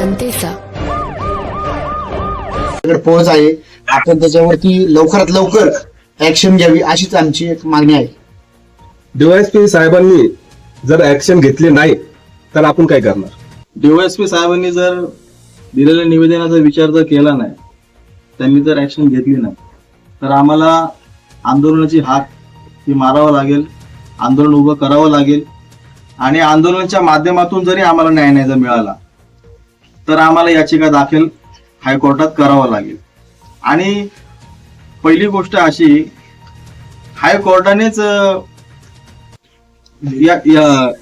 जनतेचा. पोहोच आहे. आपण त्याच्यावरती लवकरात लवकर ऍक्शन घ्यावी अशीच आमची एक मागणी आहे. डीवायएसपी साहेबांनी जर ऍक्शन घेतली नाही तर आपण काय करणार? डीवायएसपी साहेबांनी जर दिलेल्या निवेदनाचा विचार जर केला नाही त्यांनी जर ऍक्शन घेतली नाही तर आम्हाला आंदोलनाची हाक ही मारावं लागेल आंदोलन उभं करावं लागेल आणि आंदोलनाच्या माध्यमातून जरी आम्हाला न्याय नाही जर मिळाला तर आम्हाला याचिका दाखल हायकोर्टात करावं लागेल. आणि पहिली गोष्ट अशी हायकोर्टानेच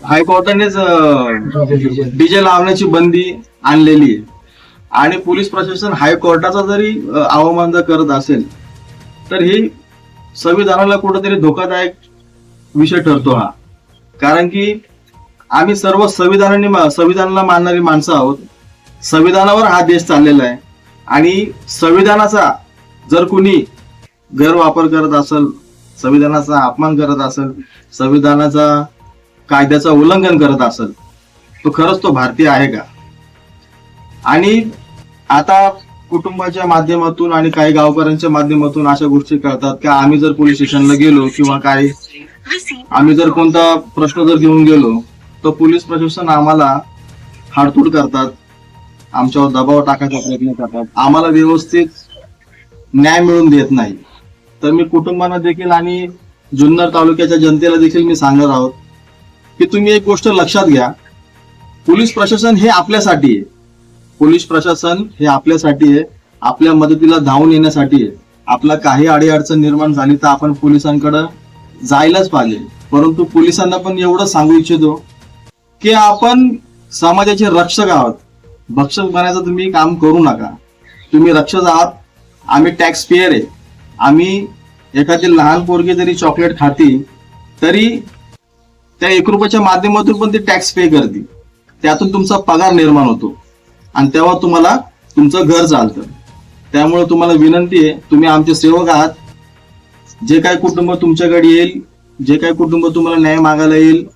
हायकोर्टानेच डीजे लावण्याची बंदी आणलेली आहे. आणि पोलीस प्रशासन हायकोर्टाचा जरी अवमान जर करत असेल तर ही संविधानाला कुठेतरी धोकादायक विषय ठरतो हा. कारण की आम्ही सर्व संविधानाने संविधानाला मानणारी माणसं आहोत. संविधानावर हा देश चाललेला आहे. आणि संविधानाचा जर कुणी गैरवापर करत असेल संविधानाचा अपमान करत असेल संविधानाचा कायद्याचा उल्लंघन करत असेल तो खरंच तो भारतीय आहे का? आणि आता कुटुंबाच्या माध्यमातून आणि काही गावकऱ्यांच्या माध्यमातून अशा गोष्टी कळतात की आम्ही जर पोलीस स्टेशनला गेलो किंवा काय आम्ही जर कोणता प्रश्न जर घेऊन गेलो तर पोलीस प्रशासन आम्हाला हाडतूड करतात आमच्यावर दबाव टाकायचा प्रयत्न करतात. आम्हाला व्यवस्थित न्याय मिळून देत नाही. तर मी कुटुंबांना देखील आणि जुन्नर तालुक्याच्या जनतेला देखील मी सांगत आहोत की तुम्ही एक गोष्ट लक्षात घ्या. पोलीस प्रशासन हे आपल्यासाठी आहे. पोलीस प्रशासन हे आपल्यासाठी आहे. आपल्या मदतीला धावून येण्यासाठी आहे. आपला काही अडीअडचण निर्माण झाली तर आपण पोलिसांकडे जायलाच पाहिजे. परंतु पोलिसांना पण एवढं सांगू इच्छितो की आपण समाजाचे रक्षक आहोत. भक्षक बनायचं तुम्ही काम करू नका. तुम्ही रक्षक आहात. आम्ही टॅक्स पेयर आहे. आम्ही एखादी लहान पोरगी जरी चॉकलेट खाती तरी त्या एक रुपयाच्या माध्यमातून पण ती टॅक्स पे करते. त्यातून तुमचा पगार निर्माण होतो. आणि तेव्हा तुम्हाला तुमचं घर चालतं. त्यामुळे तुम्हाला विनंती आहे तुम्ही आमचे सेवक आहात. जे काही कुटुंब तुमच्याकडे येईल जे काही कुटुंब तुम्हाला न्याय मागायला येईल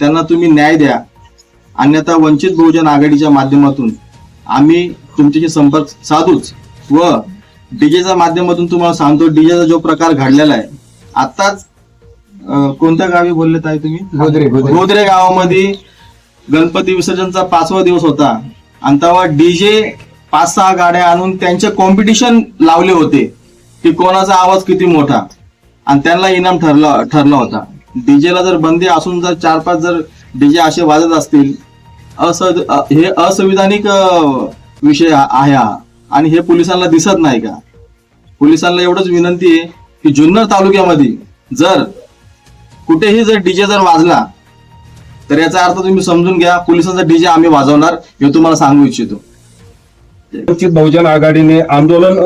त्यांना तुम्ही न्याय द्या. अन्यथा वंचित बहुजन आघाडीच्या माध्यमातून आम्ही तुमच्याशी संपर्क साधूच व डीजेच्या माध्यमातून तुम्हाला सांगतो डीजेचा जो प्रकार घडलेला आहे. आताच कोणत्या गावी बोलले ताई तुम्ही? गोदरे, गोदरे. गोदरे गावामध्ये गणपती विसर्जनचा पाचवा दिवस होता. आणि तेव्हा डीजे पाच सहा गाड्या आणून त्यांचे कॉम्पिटिशन लावले होते. की कोणाचा आवाज किती मोठा. आणि त्यांना इनाम ठरला ठरला होता. डीजेला जर बंदी असून जर चार पाच जर डीजे असे वाजत असतील अस हे असंविधानिक विषय आहे हा. आणि हे पोलिसांना दिसत नाही का? पोलिसांना एवढंच विनंती आहे की जुन्नर तालुक्यामध्ये जर कुठेही जर डीजे जर वाजला तर याचा अर्थ तुम्ही समजून घ्या पोलिसांचा डीजे आम्ही वाजवणार हे तुम्हाला सांगू इच्छितो. वंचित बहुजन आघाडीने आंदोलन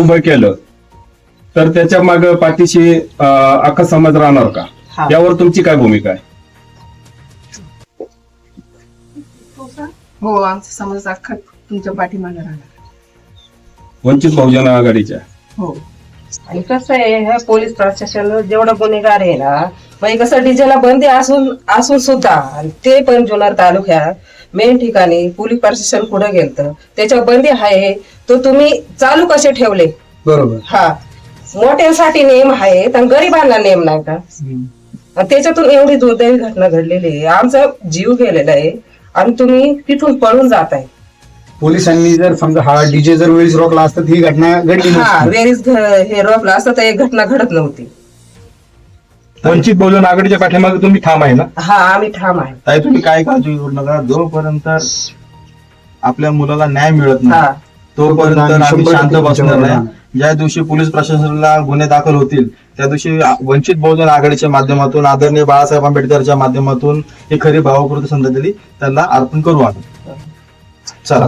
उभं केलं तर त्याच्या माग पाठीशी अख्खा समाज राहणार का? यावर तुमची काय भूमिका आहे? हो आमचा समाज अख्खा तुमच्या पाठीमागे राहणार. वंचित बहुजन आघाडीच्या. हो. आणि कसं आहे ह्या पोलीस प्रशासन जेवढं गुन्हेगार आहे ना म्हणजे कसं डीजेला बंदी असून असून सुद्धा आणि ते पण जुन्नर तालुक्यात मेन ठिकाणी पोलीस प्रशासन पुढे गेलं त्याच्या बंदी आहे तो तुम्ही चालू कसे ठेवले? बरोबर. हा. मोठ्यांसाठी नेम आहे तर गरिबांना नेम नाही का? आणि त्याच्यातून एवढी दुर्दैवी घटना घडलेली आहे. आमचा जीव गेलेला आहे. आणि तुम्ही तिथून पळून जात आहे पोलिसांनी जर समजा हा डीजे जर वेळीच रोखला असता तर ही घटना घडली हा नसती. वेरीज हे रोपला असतं तर एक घटना घडत नव्हती. वंचित बहुजन आघाडीच्या पाठीमागे तुम्ही ठाम आहे ना? हा आम्ही ठाम आहे. ताई तुम्ही काय काळजी करू नका. जोपर्यंत आपल्या मुलाला न्याय मिळत हा. नाही तोपर्यंत आम्ही शांत बसणार नाही. ज्या दिवशी पोलीस प्रशासनाला गुन्हे दाखल होतील त्या दिवशी वंचित बहुजन आघाडीच्या माध्यमातून आदरणीय बाळासाहेब आंबेडकरच्या माध्यमातून ही खरी भावपूर्ण संध्याकाळी त्यांना अर्पण करू आम्ही. चला.